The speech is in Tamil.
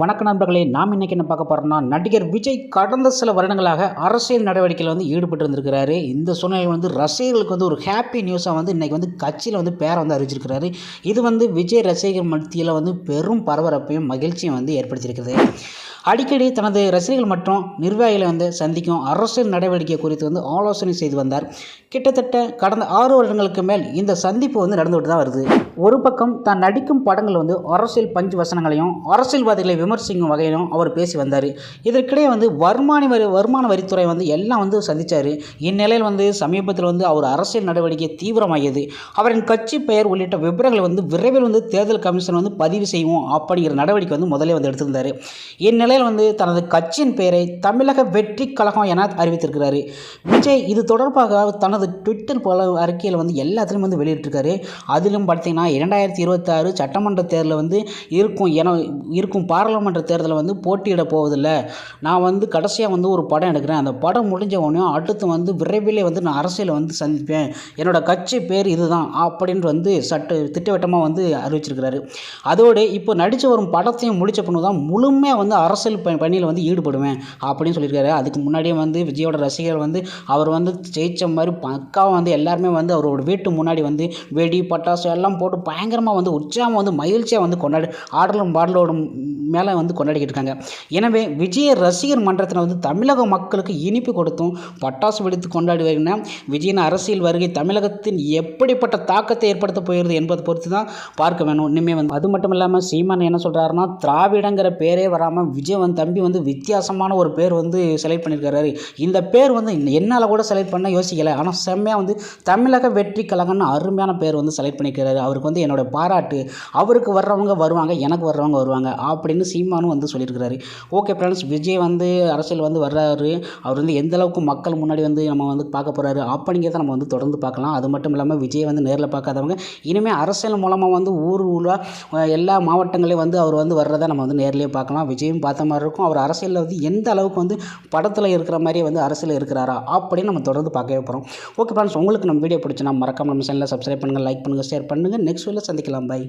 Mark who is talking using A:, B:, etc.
A: வணக்க நண்பர்களே நாம் இன்றைக்கி என்ன பார்க்க போகிறோம்னா நடிகர் விஜய் கடந்த சில வருடங்களாக அரசியல் நடவடிக்கையில் வந்து ஈடுபட்டு இருந்திருக்கிறாரு இந்த சூழ்நிலையில் வந்து ரசிகர்களுக்கு வந்து ஒரு ஹாப்பி நியூஸாக வந்து இன்றைக்கி வந்து கட்சியில் வந்து பேரை வந்து அறிவிச்சிருக்கிறாரு. இது வந்து விஜய் ரசிகர் மத்தியில் வந்து பெரும் பரபரப்பையும் மகிழ்ச்சியும் வந்து ஏற்படுத்தியிருக்கிறது. அடிக்கடி தனது ரசிகர்கள் மற்றும் நிர்வாகிகளை வந்து சந்திக்கும் அரசியல் நடவடிக்கை குறித்து வந்து ஆலோசனை செய்து வந்தார். கிட்டத்தட்ட கடந்த ஆறு வருடங்களுக்கு மேல் இந்த சந்திப்பு வந்து நடந்துகிட்டு தான் வருது. ஒரு பக்கம் தான் நடிக்கும் படங்கள் வந்து அரசியல் பஞ்சு வசனங்களையும் அரசியல்வாதிகளை விமர்சிக்கும் வகையிலும் அவர் பேசி வந்தார். இதற்கிடையே வந்து வருமான வரி வருமான வரித்துறை வந்து எல்லாம் வந்து சந்தித்தார் இந்நிலையில் வந்து சமீபத்தில் வந்து அவர் அரசியல் நடவடிக்கை தீவிரமாகியது. அவரின் கட்சி பெயர் உள்ளிட்ட விவரங்களை வந்து விரைவில் வந்து தேர்தல் கமிஷன் வந்து பதிவு செய்வோம் அப்படிங்கிற நடவடிக்கை வந்து முதலே வந்து எடுத்திருந்தார். இந்நிலையில் வந்து தனது கட்சியின் பெயரை தமிழக வெற்றி கழகம் என அறிவித்திருக்கிறாரு. விஜய் இது தொடர்பாக தனது ட்விட்டர் போல அறிக்கையில் வந்து எல்லாத்துலேயும் வந்து வெளியிட்டிருக்காரு. அதிலும் பார்த்தீங்கன்னா இரண்டாயிரத்தி இருபத்தாறு சட்டமன்ற தேர்தலில் வந்து இருக்கும் என இருக்கும் பாராளுமன்ற தேர்தலில் வந்து போட்டியிட போவதில்லை. நான் வந்து கடைசியாக வந்து ஒரு படம் எடுக்கிறேன். அந்த படம் முடிஞ்ச உடனே அடுத்து வந்து விரைவிலே வந்து நான் அரசியலை வந்து சந்திப்பேன். என்னோட கட்சி பேர் இதுதான் அப்படின்ட்டு வந்து சட்ட திட்டவட்டமாக வந்து அறிவிச்சிருக்கிறாரு. அதோடு இப்போ நடித்து வரும் படத்தையும் முடிச்ச பொண்ணு தான் முழுமையாக வந்து அரசு அரசியல் ப பணியில் வந்து ஈடுபடுவேன் அப்படின்னு சொல்லியிருக்காரு. அதுக்கு முன்னாடியே வந்து விஜயோட ரசிகர் வந்து அவர் வந்து ஜெயிச்ச மாதிரி பக்காவாக வந்து எல்லாருமே வந்து அவரோட வீட்டு முன்னாடி வந்து வெடி பட்டாசு எல்லாம் போட்டு பயங்கரமாக வந்து உற்சாகம் வந்து மகிழ்ச்சியாக வந்து கொண்டாடி ஆடலும் பாடலோடும் மேலே வந்து கொண்டாடிக்கிட்டு இருக்காங்க. எனவே விஜய ரசிகர் மன்றத்தில் வந்து தமிழக மக்களுக்கு இனிப்பு கொடுத்தும் பட்டாசு வெடித்து கொண்டாடுவீங்கன்னா விஜயின் அரசியல் வருகை தமிழகத்தின் எப்படிப்பட்ட தாக்கத்தை ஏற்படுத்த போகிறது என்பதை பொறுத்து தான் பார்க்க வேணும். இனிமேல் வந்து அது மட்டும் இல்லாமல் சீமான் என்ன சொல்கிறாருன்னா திராவிடங்கிற பேரே வராமல் விஜய் வந்து தம்பி வந்து வித்தியாசமான ஒரு பேர் வந்து செலக்ட் பண்ணியிருக்காரு இந்த பேர் வந்து என்னால் கூட செலக்ட் பண்ண யோசிக்கலை. ஆனால் செம்மையாக வந்து தமிழக வெற்றி கழகம்னு அருமையான பேர் வந்து செலக்ட் பண்ணியிருக்காரு அவருக்கு வந்து என்னோட பாராட்டு. அவருக்கு வர்றவங்க வருவாங்க எனக்கு வர்றவங்க வருவாங்க அப்படின்னு சீமானும் வந்து சொல்லியிருக்கிறாரு ஓகே ஃப்ரெண்ட்ஸ் விஜய் வந்து அரசியல் வந்து வர்றாரு. அவர் வந்து எந்த அளவுக்கு மக்கள் முன்னாடி வந்து நம்ம வந்து பார்க்க போகிறாரு அப்படிங்கிறத நம்ம வந்து தொடர்ந்து பார்க்கலாம். அது மட்டும் இல்லாமல் விஜய் வந்து நேரில் பார்க்காதவங்க இனிமேல் அரசியல் மூலமாக வந்து ஊர் ஊராக எல்லா மாவட்டங்களையும் வந்து அவர் வந்து வர்றதை நம்ம வந்து நேர்லேயே பார்க்கலாம். விஜயும் பார்த்த மாதிரி இருக்கும். அவர் அரசியலில் வந்து எந்த அளவுக்கு வந்து படத்தில் இருக்கிற மாதிரியே வந்து அரசியல் இருக்கிறாரா அப்படின்னு நம்ம தொடர்ந்து பார்க்கவே போகிறோம் ஓகே ஃப்ரெண்ட்ஸ் உங்களுக்கு நம்ம வீடியோ பிடிச்சினா மறக்காம நம்ம சேனலில் சப்ஸ்கிரைப் பண்ணுங்கள் லைக் பண்ணுங்கள் ஷேர் பண்ணுங்கள் நெக்ஸ்ட் வீடியோ சந்திக்கலாம். பை